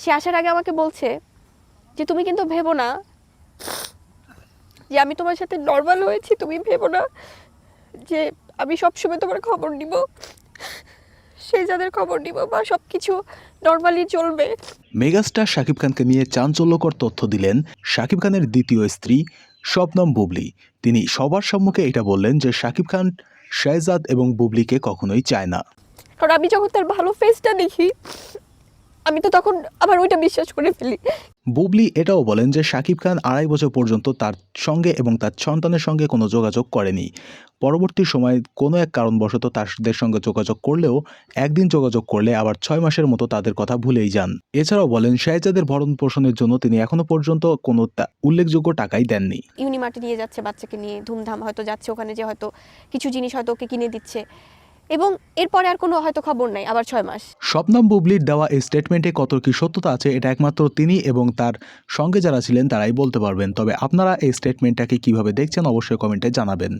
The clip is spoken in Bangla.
সে আসার আগে আমাকে বলছে যে তুমি কিন্তু ভেবো না যে আমি তোমার সাথে নর্মাল হয়েছি তুমি ভেবো না যে আমি সবসময় তোমার খবর নিব। সেই যাদের খবর নিব বা সব কিছু নর্মালি চলবে। মেগাস্টার শাকিব খানকে নিয়ে চাঞ্চল্যকর তথ্য দিলেন শাকিব খানের দ্বিতীয় স্ত্রী শবনম বুবলি। তিনি সবার সম্মুখে এটা বললেন যে শাকিব খান শাহজাদ এবং বুবলিকে কখনোই চায় না। কারণ আমি যখন তার ভালো ফেসটা দেখি আমি তো তখন আবার ওইটা বিশ্বাস করে ফেলি। বুবলি এটাও বলেন যে শাকিব খান আড়াই বছর পর্যন্ত তার সঙ্গে এবং তার সন্তানের সঙ্গে কোনো যোগাযোগ করেনি। পরবর্তী সময়ে কোনো এক কারণবশত তাদের সঙ্গে যোগাযোগ করলেও একদিন যোগাযোগ করলে আবার ছয় মাসের মতো তাদের কথা ভুলেই যান। এছাড়াও বলেন শাহজাদের ভরণ পোষণের জন্য তিনি এখনও পর্যন্ত কোনো তা- উল্লেখযোগ্য টাকাই দেননি। ইউনিমার্টে নিয়ে যাচ্ছে বাচ্চাকে নিয়ে ধুমধাম হয়তো যাচ্ছে ওখানে যে হয়তো কিছু জিনিস হয়তো ওকে কিনে দিচ্ছে। এবং এরপরে আর কোনো হয়তো খবর নাই, আবার ছয় মাস। শবনম বুবলির দেওয়া এই স্টেটমেন্টে কত কি সত্যতা আছে, এটা একমাত্র তিনি এবং তার সঙ্গে যারা ছিলেন তারাই বলতে পারবেন। তবে আপনারা এই স্টেটমেন্টটাকে কীভাবে দেখছেন, অবশ্যই কমেন্টে জানাবেন।